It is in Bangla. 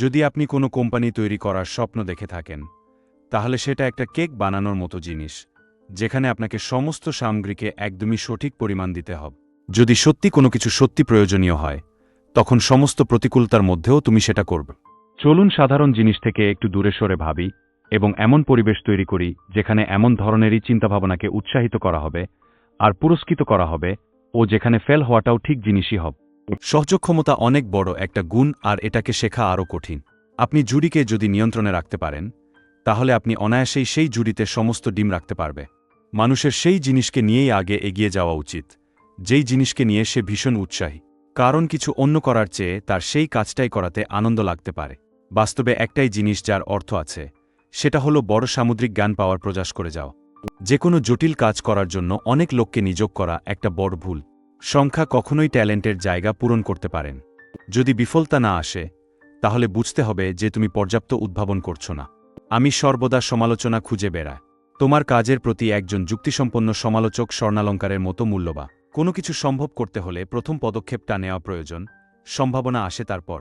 যদি আপনি কোনো কোম্পানি তৈরি করার স্বপ্ন দেখে থাকেন, তাহলে সেটা একটা কেক বানানোর মতো জিনিস, যেখানে আপনাকে সমস্ত সামগ্রীকে একদমই সঠিক পরিমাণ দিতে হবে। যদি সত্যি কোনো কিছু সত্যি প্রয়োজনীয় হয়, তখন সমস্ত প্রতিকূলতার মধ্যেও তুমি সেটা করবে। চলুন সাধারণ জিনিস থেকে একটু দূরে সরে ভাবি এবং এমন পরিবেশ তৈরি করি, যেখানে এমন ধরনেরই চিন্তাভাবনাকে উৎসাহিত করা হবে আর পুরস্কৃত করা হবে ও যেখানে ফেল হওয়াটাও ঠিক জিনিসই হবে। সহযোগ ক্ষমতা অনেক বড় একটা গুণ, আর এটাকে শেখা আরও কঠিন। আপনি জুড়িকে যদি নিয়ন্ত্রণে রাখতে পারেন, তাহলে আপনি অনায়াসেই সেই জুড়িতে সমস্ত ডিম রাখতে পারবে। মানুষের সেই জিনিসকে নিয়েই আগে এগিয়ে যাওয়া উচিত, যেই জিনিসকে নিয়ে সে ভীষণ উৎসাহী। কারণ কিছু অন্য করার চেয়ে তার সেই কাজটাই করাতে আনন্দ লাগতে পারে। বাস্তবে একটাই জিনিস যার অর্থ আছে, সেটা হলো বড় সামুদ্রিক জ্ঞান পাওয়ার প্রয়াস করে যাও যে কোনো জটিল কাজ করার জন্য অনেক লোককে নিযোগ করা একটা বড় ভুল। সংখ্যা কখনোই ট্যালেন্টের জায়গা পূরণ করতে পারেন যদি বিফলতা না আসে, তাহলে বুঝতে হবে যে তুমি পর্যাপ্ত উদ্ভাবন করছ না। আমি সর্বদা সমালোচনা খুঁজে বেড়া তোমার কাজের প্রতি একজন যুক্তিসম্পন্ন সমালোচক স্বর্ণালঙ্কারের মতো মূল্যবা কোনো কিছু সম্ভব করতে হলে প্রথম পদক্ষেপটা নেওয়া প্রয়োজন, সম্ভাবনা আসে তারপর।